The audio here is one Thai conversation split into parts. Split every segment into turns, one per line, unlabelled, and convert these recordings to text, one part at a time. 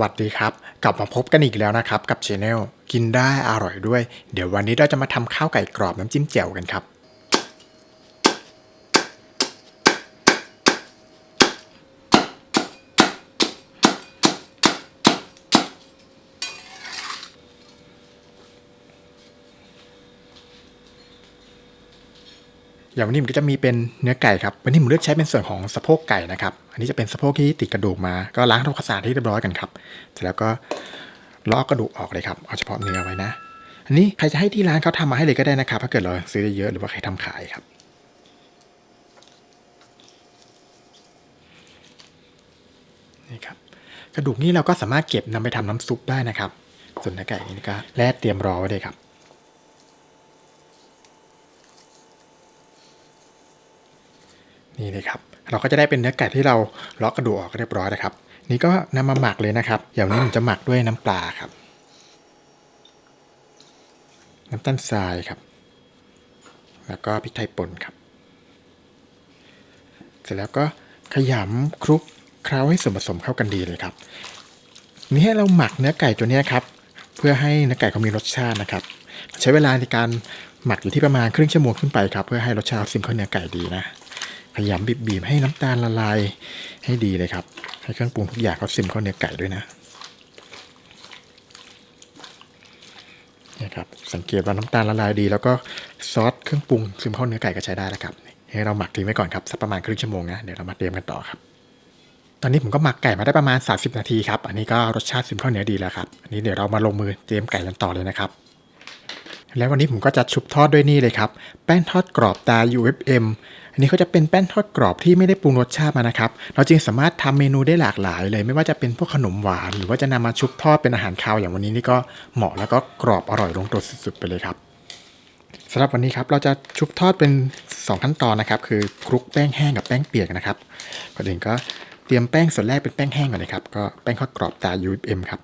วัสดีครับ กลับมาพบกันอีกแล้วนะครับ กับช anel กินได้อร่อยด้วย เดี๋ยววันนี้เราจะมาทำข้าวไก่กรอบน้ำจิ้มแจ่วกันครับ อย่างวันนี้ผมก็จะมีเป็นเนื้อไก่ครับ วันนี้ผมเลือกใช้เป็นส่วนของสะโพกไก่นะครับ อันนี้จะเป็นสะโพกที่ติดกระดูกมา ก็ล้างทำความสะอาดให้เรียบร้อยกันครับ เสร็จแล้วก็ลอกกระดูกออกเลยครับ เอาเฉพาะเนื้อไว้นะ อันนี้ใครจะให้ที่ร้านเขาทำมาให้เลยก็ได้นะครับ ถ้าเกิดเราซื้อเยอะหรือว่าใครทำขายครับ นี่ครับ กระดูกนี้เราก็สามารถเก็บนำไปทำน้ำซุปได้นะครับ ส่วนเนื้อไก่นี่ก็แล่เตรียมรอไว้เลยครับ นี่เลยครับ เราก็จะได้เป็นเนื้อไก่ที่เราเลาะกระดูกออกเรียบร้อยนะครับ นี่ก็นำมาหมักเลยนะครับอย่างนี้ผมจะหมักด้วยน้ำปลาครับ น้ำตาลทรายครับ แล้วก็พริกไทยป่นครับ เสร็จแล้วก็ขยำคลุกเคล้าให้ส่วนผสมเข้ากันดีเลยครับ นี่ให้เราหมักเนื้อไก่ตัวนี้ครับ เพื่อให้เนื้อไก่เขามีรสชาตินะครับ ใช้เวลาในการหมักอยู่ที่ประมาณครึ่งชั่วโมงขึ้นไปครับ เพื่อให้รสชาติซึมเข้าเนื้อไก่ดีนะ พยายามบีบๆให้น้ำตาลละลายให้ดีเลยครับ ให้เครื่องปรุงทุกอย่างเขาซึมเข้าเนื้อไก่ด้วยนะนี่ครับสังเกตว่าน้ำตาลละลายดี แล้วก็ซอสเครื่องปรุงซึมเข้าเนื้อไก่ก็ใช้ได้แล้วครับให้เราหมักทิ้งไว้ก่อนครับสักประมาณครึ่งชั่วโมงนะเดี๋ยวเรามาเตรียมกันต่อครับ ตอนนี้ผมก็หมักไก่มาได้ประมาณ 30 นาทีครับอันนี้ก็รสชาติซึมเข้าเนื้อดีแล้วครับอันนี้เดี๋ยวเรามาลงมือเตรียมไก่กันต่อเลยนะครับ แล้ววันนี้ผมก็จะชุบทอดด้วยนี่เลยครับ แป้งทอดกรอบตา UFM อันนี้เขาจะเป็นแป้งทอดกรอบที่ไม่ได้ปรุงรสชาติมานะครับ เราจึงสามารถทำเมนูได้หลากหลายเลย ไม่ว่าจะเป็นพวกขนมหวาน หรือว่าจะนำมาชุบทอดเป็นอาหารคาวอย่างวันนี้นี่ก็เหมาะแล้วก็กรอบอร่อยลงตัวสุดๆไปเลยครับสำหรับวันนี้ครับเราจะชุบทอดเป็น 2 ขั้นตอนนะครับ คือคลุกแป้งแห้งกับแป้งเปียกนะครับก่อนอื่นก็เตรียมแป้งส่วนแรกเป็นแป้งแห้งก่อนเลยครับก็แป้งทอดกรอบตา UFM ครับ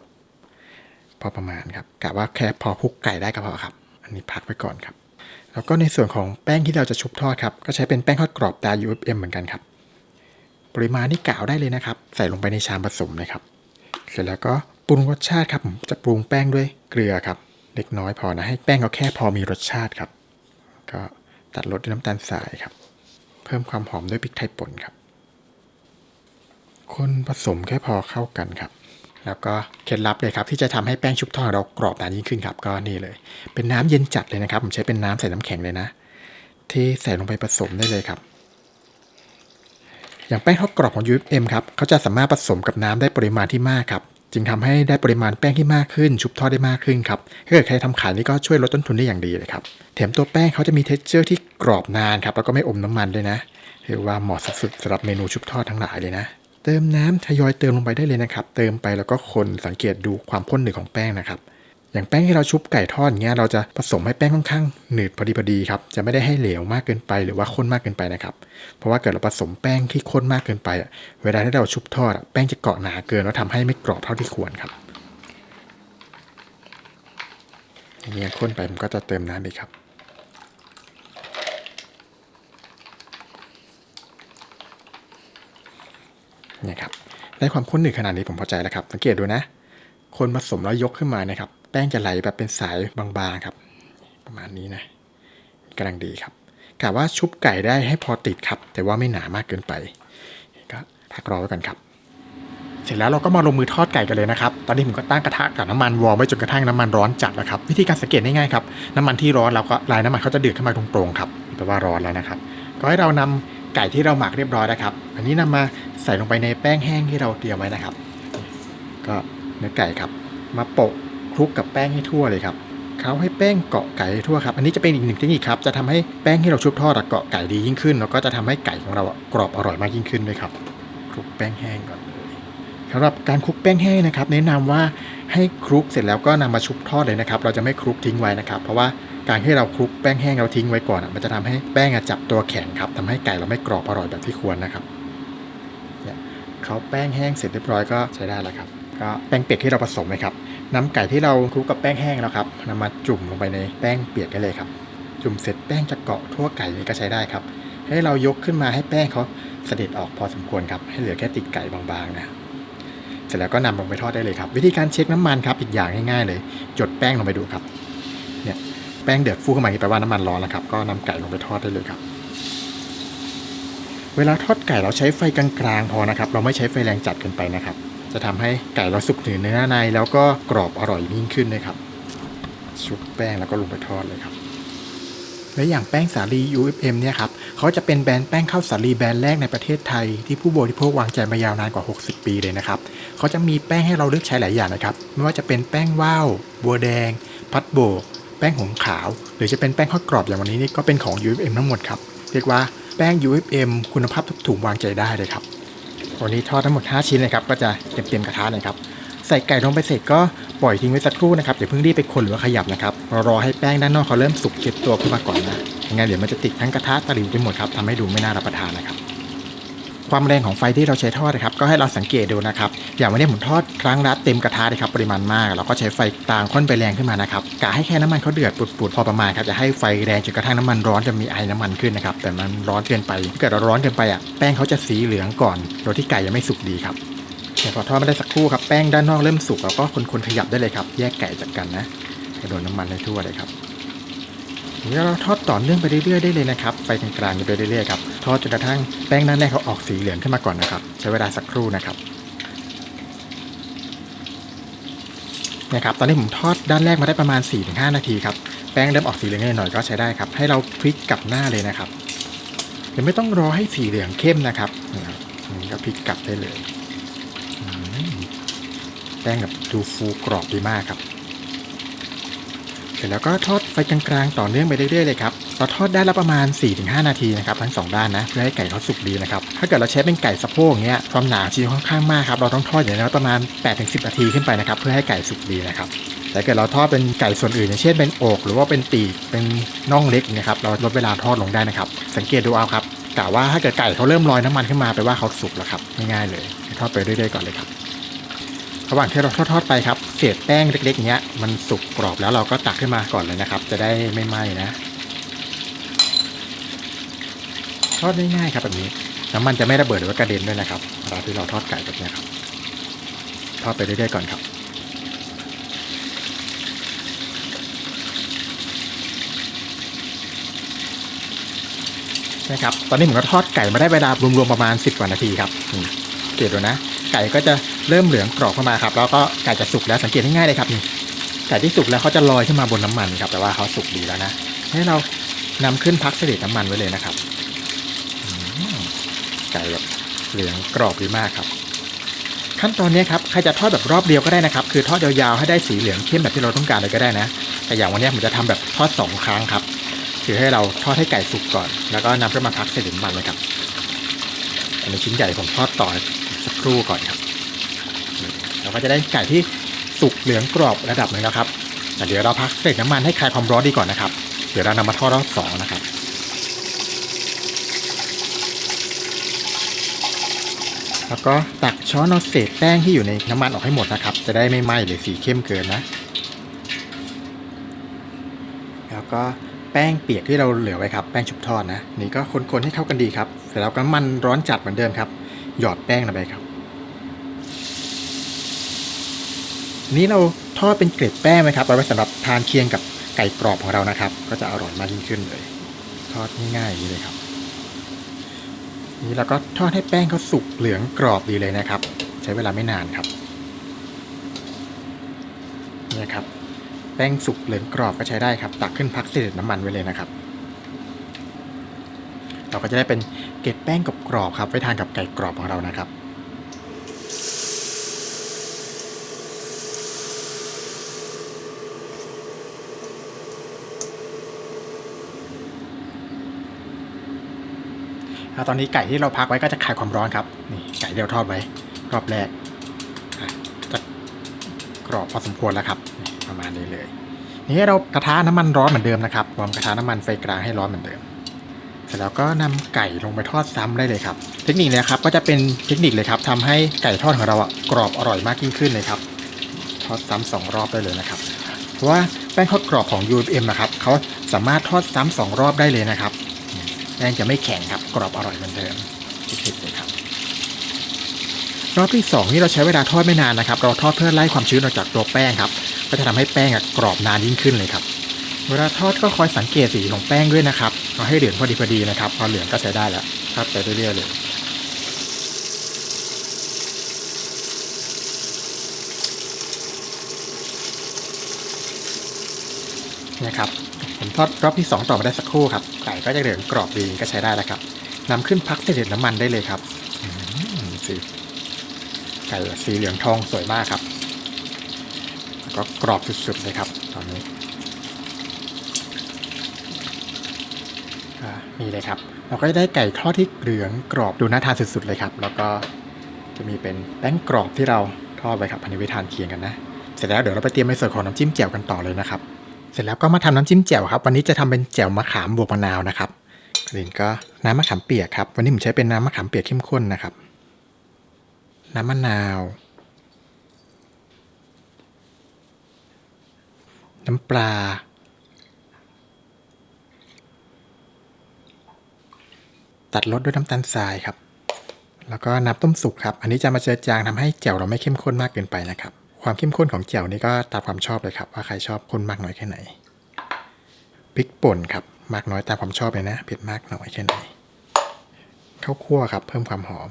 พอประมาณครับกะว่าแค่พอคลุกไก่ได้ก็พอครับ อันนี้พักไว้ก่อนครับ แล้วก็ในส่วนของแป้งที่เราจะชุบทอดครับก็ใช้เป็นแป้งทอดกรอบตา UFM เหมือนกันครับ ปริมาณนี่กล่าวได้เลยนะครับ ใส่ลงไปในชามผสมเลยครับเสร็จแล้วก็ปรุงรสชาติครับผมจะปรุงแป้งด้วยเกลือครับ เล็กน้อยพอนะให้แป้งเขาแค่พอมีรสชาติครับ ก็ตัดรสด้วยน้ำตาลทรายครับ เพิ่มความหอมด้วยพริกไทยป่นครับ คนผสมแค่พอเข้ากันครับ แล้วก็เคล็ดลับเลยครับที่จะทำให้แป้งชุบทอดเรากรอบนานยิ่งขึ้นครับก็นี่เลย เป็นน้ำเย็นจัดเลยนะครับ ผมใช้เป็นน้ำใส่น้ำแข็งเลยนะ ที่ใส่ลงไปผสมได้เลยครับ อย่างแป้งทอดกรอบของ UFM ครับเขาจะสามารถผสมกับน้ำได้ปริมาณที่มากครับจึงทำให้ได้ปริมาณแป้งที่มากขึ้น ชุบทอดได้มากขึ้นครับถ้าเกิดใครทำขายนี่ก็ช่วยลดต้นทุนได้อย่างดีเลยครับแถมตัวแป้งเขาจะมีเท็กเจอร์ที่กรอบนานครับแล้วก็ไม่อมน้ำมันด้วยนะเรียกว่าเหมาะสุดๆสำหรับเมนูชุบทอดทั้งหลายเลยนะ เติมน้ำทยอยเติมลงไปได้เลยนะครับ เติมไปแล้วก็คนสังเกตดูความข้นหนืดของแป้งนะครับ อย่างแป้งที่เราชุบไก่ทอดเงี้ยเราจะผสมให้แป้งค่อนข้างหนืดพอดีพอดีครับ จะไม่ได้ให้เหลวมากเกินไปหรือว่าข้นมากเกินไปนะครับ เพราะว่าเกิดเราผสมแป้งที่ข้นมากเกินไปอะเวลาที่เราชุบทอดอะแป้งจะเกาะหนาเกินแล้วทำให้ไม่กรอบเท่าที่ควรครับอย่างนี้ข้นไปผมก็จะเติมน้ำอีกครับ นี่ยครับได้ความข้นหนืดขนาดนี้ผมพอใจแล้วครับ สังเกตดูนะ คนผสมแล้วยกขึ้นมานะครับ แป้งจะไหลแบบเป็นสายบางๆครับ ประมาณนี้นะกำลังดีครับกะว่าชุบไก่ได้ให้พอติดครับ แต่ว่าไม่หนามากเกินไปก็พักรอไว้กันครับ เสร็จแล้วเราก็มาลงมือทอดไก่กันเลยนะครับ ตอนนี้ผมก็ตั้งกระทะกับน้ำมันวอร์มไว้จนกระทั่งน้ำมันร้อนจัดแล้วครับ วิธีการสังเกตง่ายๆครับ น้ำมันที่ร้อนเราก็ลายน้ำมันเขาจะเดือดขึ้นมาตรงๆครับแปลว่าร้อนแล้วนะครับ ก็ให้เรานำ ไก่ที่เราหมักเรียบร้อยนะครับ อันนี้นำมาใส่ลงไปในแป้งแห้งที่เราเตรียมไว้นะครับ ก็เนื้อไก่ครับ มาโปะคลุกกับแป้งให้ทั่วเลยครับเขาให้แป้งเกาะไก่ทั่วครับ อันนี้จะเป็นอีกหนึ่งเทคนิคครับ จะทำให้แป้งที่เราชุบทอดอะเกาะไก่ดียิ่งขึ้น แล้วก็จะทำให้ไก่ของเรากรอบอร่อยมากยิ่งขึ้นด้วยครับ คลุกแป้งแห้งก่อนเลยสำหรับการคลุกแป้งแห้งนะครับ แนะนำว่าให้คลุกเสร็จแล้วก็นำมาชุบทอดเลยนะครับ เราจะไม่คลุกทิ้งไว้นะครับ เพราะว่า การที่เราคลุกแป้งแห้งเราทิ้งไว้ก่อนอะมันจะทำให้แป้งจับตัวแข็งครับทำให้ไก่เราไม่กรอบอร่อยแบบที่ควรนะครับเนี่ยเขาแป้งแห้งเสร็จเรียบร้อยก็ใช้ได้แล้วครับ ก็แป้งเปียกที่เราผสมนะครับนำไก่ที่เราคลุกกับแป้งแห้งแล้วครับนำมาจุ่มลงไปในแป้งเปียกได้เลยครับ จุ่มเสร็จแป้งจะเกาะทั่วไก่นี่ก็ใช้ได้ครับ ให้เรายกขึ้นมาให้แป้งเขาเสด็จออกพอสมควรครับ ให้เหลือแค่ติดไก่บางๆนะเสร็จแล้วก็นำลงไปทอดได้เลยครับ วิธีการเช็คน้ำมันครับอีกอย่างง่ายๆเลย จดแป้งลงไปดูครับ แป้งเดือดฟูขึ้นมาแปลว่าน้ำมันร้อนแล้วครับ ก็นำไก่ลงไปทอดได้เลยครับ เวลาทอดไก่เราใช้ไฟกลางๆพอนะครับ เราไม่ใช้ไฟแรงจัดเกินไปนะครับ จะทำให้ไก่เราสุกถึงเนื้อใน แล้วก็กรอบอร่อยยิ่งขึ้นเลยครับ ชุบแป้งแล้วก็ลงไปทอดเลยครับและอย่างแป้งสาลี UFM เนี่ยครับเขาจะเป็นแบรนด์แป้งข้าวสาลีแบรนด์แรกในประเทศไทย ที่ผู้บริโภควางใจมายาวนานกว่า 60 ปีเลยนะครับเขาจะมีแป้งให้เราเลือกใช้หลายอย่างนะครับ ไม่ว่าจะเป็นแป้งว่าว บัวแดง พัดโบก ป้งหงขาว หรือจะเป็นแป้งทอดกรอบอย่างวันนี้นี่ก็เป็นของ UFM ทั้งหมดครับ เรียกว่าแป้ง UFM คุณภาพทุกถุงวางใจได้เลยครับ วันนี้ทอดทั้งหมด 5 ชิ้นเลยครับ ก็จะเต็มๆกระทะเลยครับ ใส่ไก่ลงไปเสร็จก็ปล่อยทิ้งไว้สักครู่นะครับอย่าเพิ่งรีบไปคนหรือว่าขยับนะครับรอรอให้แป้งด้านนอกเขาเริ่มสุกเก็บตัวขึ้นมาก่อนนะยังไงเดี๋ยวมันจะติดทั้งกระทะตะหลิวไปหมดครับทำให้ดูไม่น่ารับประทานนะครับ ความแรงของไฟที่เราใช้ทอดนะครับก็ให้เราสังเกตดูนะครับอย่างวันนี้ผมทอดครั้งละเต็มกระทะเลยครับปริมาณมากเราก็ใช้ไฟกลางค่อนไปแรงขึ้นมานะครับกะให้แค่น้ำมันเขาเดือดปุดๆพอประมาณครับจะให้ไฟแรงจนกระทั่งน้ำมันร้อนจะมีไอน้ำมันขึ้นนะครับแต่มันร้อนเกินไปถ้าเกิดเราร้อนเกินไปอะแป้งเขาจะสีเหลืองก่อนโดยที่ไก่ยังไม่สุกดีครับเดี๋ยวพอทอดมาได้สักครู่ครับแป้งด้านนอกเริ่มสุกแล้วก็คนๆขยับได้เลยครับ แยกไก่จากกันนะให้โดนน้ำมันให้ทั่วเลยครับ นี้เราทอดต่อเนื่องไปเรื่อยๆได้เลยนะครับไฟกลางๆไปเรื่อยๆครับทอดจนกระทั่งแป้งด้านแรกเขาออกสีเหลืองขึ้นมาก่อนนะครับ ใช้เวลาสักครู่นะครับนะครับตอนนี้ผมทอดด้านแรกมาได้ประมาณ 4-5 นาทีครับแป้งเริ่มออกสีเหลืองหน่อยๆก็ใช้ได้ครับ ให้เราพลิกกลับหน้าเลยนะครับเดี๋ยวไม่ต้องรอให้สีเหลืองเข้มนะครับนี่ก็พลิกกลับได้เลยแป้งแบบดูฟูกรอบดีมากครับ ร็จแล้วก็ทอดไฟกลางๆต่อเนื่องไปเรื่อยๆเลยครับเราทอดได้ละประมาณ 4-5 นาทีนะครับทั้งสองด้านนะเพื่อให้ไก่เขาสุกดีนะครับถ้าเกิดเราใช้เป็นไก่สะโพกอย่างเงี้ยความหนาชิ้นค่อนข้างมากครับเราต้องทอดอย่างน้อยประมาณ 8-10 นาทีขึ้นไปนะครับเพื่อให้ไก่สุกดีนะครับแต่เกิดเราทอดเป็นไก่ส่วนอื่นอย่างเช่นเป็นอก หรือว่าเป็นปีกเป็นน่องเล็กนะครับเราลดเวลาทอดลงได้นะครับ สังเกตดูเอาครับกะว่าถ้าเกิดไก่เขาเริ่มลอยน้ำมันขึ้นมาแปลว่าเขาสุกแล้วครับง่ายๆเลยทอดไปเรื่อยๆก่อนเลยครับ ระหว่างที่เราทอดๆไปครับ เศษแป้งเล็กๆเนี้ย มันสุกกรอบแล้วเราก็ตักขึ้นมาก่อนเลยนะครับ จะได้ไม่ไหม้นะ ทอดง่ายๆครับแบบนี้น้ำมันจะไม่ระเบิดหรือว่ากระเด็นด้วยนะครับเวลาที่เราทอดไก่แบบนี้ครับ ทอดไปเรื่อยๆก่อนครับนะครับ ตอนนี้ผมก็ทอดไก่มาได้เวลารวมๆประมาณ 10กว่านาทีครับนี่สังเกตดูนะ ไก่ก็จะ เริ่มเหลืองกรอบเข้ามาครับ แล้วก็ไก่จะสุกแล้วสังเกตง่ายๆเลยครับนี่ไก่ที่สุกแล้วเขาจะลอยขึ้นมาบนน้ำมันครับ แต่ว่าเขาสุกดีแล้วนะให้เรานำขึ้นพักเสด็จน้ำมันไว้เลยนะครับไก่แบบเหลืองกรอบดีมากครับ ขั้นตอนนี้ครับใครจะทอดแบบรอบเดียวก็ได้นะครับ คือทอดยาวๆให้ได้สีเหลืองเข้มแบบที่เราต้องการเลยก็ได้นะ แต่อย่างวันนี้ผมจะทำแบบทอดสองครั้งครับคือให้เราทอดให้ไก่สุกก่อน แล้วก็นำขึ้นมาพักเสด็จน้ำมันเลยครับอันนี้ชิ้นใหญ่ผมทอดต่อสักครู่ก่อนครับ เราก็จะได้ไก่ที่สุกเหลืองกรอบระดับหนึ่งแล้วครับแต่เดี๋ยวเราพักเสด็จน้ำมันให้คลายความร้อนดีก่อนนะครับ เดี๋ยวเรานำมาทอดรอบสองนะครับแล้วก็ตักช้อนเอาเศษแป้งที่อยู่ในน้ำมันออกให้หมดนะครับ จะได้ไม่ไหม้หรือสีเข้มเกินนะ แล้วก็แป้งเปียกที่เราเหลือไว้ครับ แป้งชุบทอดนะ นี่ก็คนๆให้เข้ากันดีครับ เสร็จแล้วก็น้ำมันร้อนจัดเหมือนเดิมครับ หยอดแป้งลงไปครับ นี้เราทอดเป็นเกล็ดแป้งไหมครับเอาไว้สำหรับทานเคียงกับไก่กรอบของเรานะครับ ก็จะอร่อยมากยิ่งขึ้นเลย ทอดง่ายๆเลยครับ นี่เราก็ทอดให้แป้งเขาสุกเหลืองกรอบดีเลยนะครับ ใช้เวลาไม่นานครับเนี่ยครับ แป้งสุกเหลืองกรอบก็ใช้ได้ครับ ตักขึ้นพักเสด็จน้ำมันไว้เลยนะครับ เราก็จะได้เป็นเกล็ดแป้งกรอบๆครับไว้ทานกับไก่กรอบของเรานะครับ แล้วตอนนี้ไก่ที่เราพักไว้ก็จะคลายความร้อนครับนี่ไก่ที่เราทอดไว้ รอบแรกจะกรอบพอสมควรแล้วครับประมาณนี้เลยนี่เรากระทะน้ำมันร้อนเหมือนเดิมนะครับวอร์มกระทะน้ำมันไฟกลางให้ร้อนเหมือนเดิมเสร็จแล้วก็นำไก่ลงไปทอดซ้ำได้เลยครับ เทคนิคเนี้ครับก็จะเป็นเทคนิคเลยครับทำให้ไก่ทอดของเราอะกรอบอร่อยมากยิ่งขึ้นเลยครับ ทอดซ้ำสองรอบได้เลยนะครับ เพราะว่าแป้งทอดกรอบของ UFM นะครับเขาสามารถทอดซ้ำสองรอบได้เลยนะครับ แป้งจะไม่แข็งครับ กรอบอร่อยเหมือนเดิมที่ผิดเลยครับรอบที่สองนี่เราใช้เวลาทอดไม่นานนะครับ เราทอดเพื่อไล่ความชื้นออกจากตัวแป้งครับ ก็จะทำให้แป้งกรอบนานยิ่งขึ้นเลยครับเวลาทอดก็คอยสังเกตสีของแป้งด้วยนะครับเอาให้เหลืองพอดีพอดีนะครับพอเหลืองก็ใช้ได้แล้วทอดไปเรื่อยๆเลยนะครับ ผมทอดรอบที่ 2 ต่อมาได้สักครู่ครับไก่ก็จะเหลืองกรอบดีก็ใช้ได้แล้วครับนำขึ้นพักเสด็จน้ำมันได้เลยครับสีไก่สีเหลืองทองสวยมากครับแล้วก็กรอบสุดๆเลยครับ ตอนนี้นี่เลยครับ เราก็ได้ไก่ทอดที่เหลืองกรอบดูน่าทานสุดๆเลยครับ แล้วก็จะมีเป็นแป้งกรอบที่เราทอดไว้ครับอันนี้ไว้ทานเคียงกันนะ เสร็จแล้วเดี๋ยวเราไปเตรียมในส่วนของน้ำจิ้มแจ่วกันต่อเลยนะครับ เสร็จแล้วก็มาทำน้ำจิ้มแจ่วครับ วันนี้จะทำเป็นแจ่วมะขามบวกมะนาวนะครับก่อนอื่นก็น้ำมะขามเปียกครับ วันนี้ผมใช้เป็นน้ำมะขามเปียกเข้มข้นนะครับ น้ำมะนาว น้ำปลา ตัดรสด้วยน้ำตาลทรายครับ แล้วก็น้ำต้มสุกครับ อันนี้จะมาเจือจางทำให้แจ่วเราไม่เข้มข้นมากเกินไปนะครับ ความเข้มข้นของแจ่วนี่ก็ตามความชอบเลยครับ ว่าใครชอบข้นมากน้อยแค่ไหนพริกป่นครับมากน้อยตามความชอบเลยนะเผ็ดมากน้อยแค่ไหนข้าวคั่วครับ เพิ่มความหอม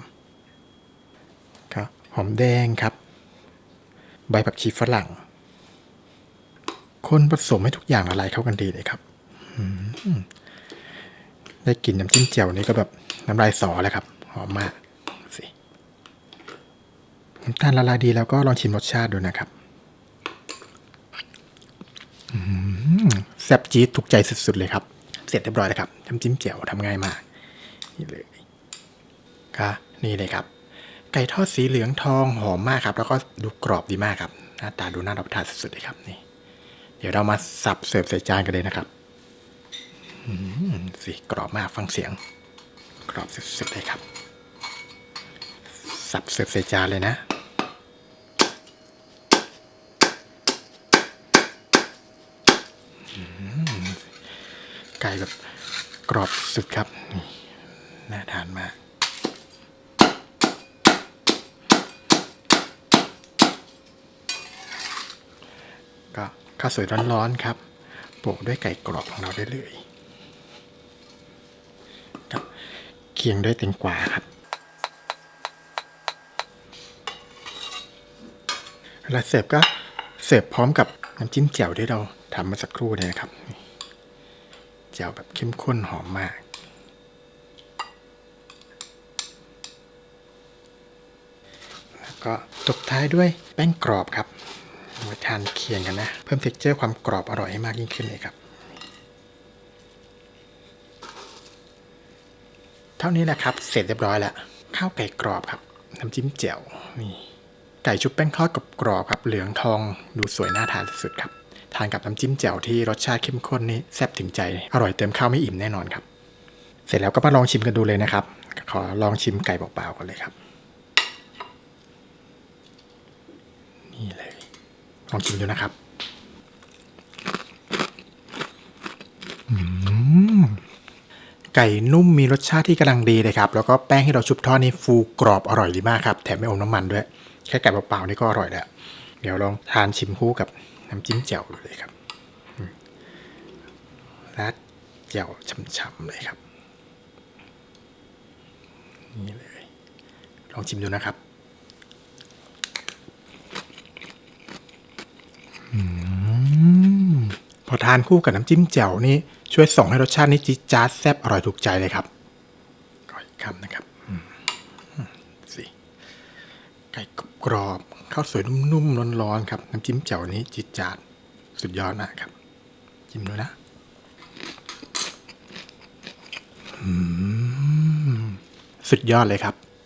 ครับหอมแดงครับ ใบผักชีฝรั่ง คนผสมให้ทุกอย่างละลายเข้ากันดีเลยครับได้กลิ่นน้ำจิ้มแจ่วนี่ก็แบบน้ำลายสอเลยครับ หอมมาก น้ำตาลละลายดีแล้วก็ลองชิมรสชาติดูนะครับแซ่บจี๊ดถูกใจสุดๆเลยครับ เสร็จเรียบร้อยแล้วครับน้ำจิ้มแจ่วทำง่ายมาก นี่เลยก็นี่เลยครับ ไก่ทอดสีเหลืองทองหอมมากครับ แล้วก็ดูกรอบดีมากครับ หน้าตาดูน่ารับประทานสุดๆเลยครับนี่ เดี๋ยวเรามาสับเสิร์ฟใส่จานกันเลยนะครับอืมสิกรอบมากฟังเสียง กรอบสุดๆเลยครับ สับเสิร์ฟใส่จานเลยนะ ไก่แบบกรอบสุดครับ นี่น่าทานมากก็ข้าวสวยร้อนๆครับ โปะด้วยไก่กรอบของเราได้เลยครับเคียงด้วยแตงกวาครับ เวลาเสิร์ฟก็เสิร์ฟพร้อมกับน้ำจิ้มแจ่วที่เราทำมาสักครู่เนี่ยนะครับแจ่วแบบเข้มข้นหอมมาก แล้วก็ตบท้ายด้วยแป้งกรอบครับมาทานเคียงกันนะ เพิ่มเท็กเจอร์ความกรอบอร่อยให้มากยิ่งขึ้นเลยครับ เท่านี้แหละครับ เสร็จเรียบร้อยแล้ว ข้าวไก่กรอบครับ น้ำจิ้มแจ่วนี่ ไก่ชุบแป้งทอดกับกรอบครับเหลืองทองดูสวยน่าทานสุดครับทานกับน้ำจิ้มแจ่วที่รสชาติเข้มข้นนี่แซ่บถึงใจอร่อยเติมข้าวไม่อิ่มแน่นอนครับ เสร็จแล้วก็มาลองชิมกันดูเลยนะครับ ขอลองชิมไก่เปล่าๆกันเลยครับ นี่เลยลองชิมดูนะครับ อืม ไก่นุ่มมีรสชาติที่กำลังดีเลยครับ แล้วก็แป้งที่เราชุบทอดนี่ฟูกรอบอร่อยดีมากครับ แถมไม่อมน้ำมันด้วย แค่ไก่เปล่าๆนี่ก็อร่อยแล้ว เดี๋ยวลองทานชิมคู่กับน้ำจิ้มแจ่วดูเลยครับราดแจ่วช่ำๆเลยครับ นี่เลย ลองชิมดูนะครับพอทานคู่กับน้ำจิ้มแจ่วนี่ ช่วยส่งให้รสชาตินี่จี๊ดจ๊าดแซ่บอร่อยถูกใจเลยครับขออีกคำนะครับอืมอืมสิไก่กรอบๆข้าวสวยนุ่มๆร้อนๆครับน้ำจิ้มแจ่วนี้จี๊ดจ๊าดสุดยอดมากครับชิมดูนะอืมสุดยอดเลยครับ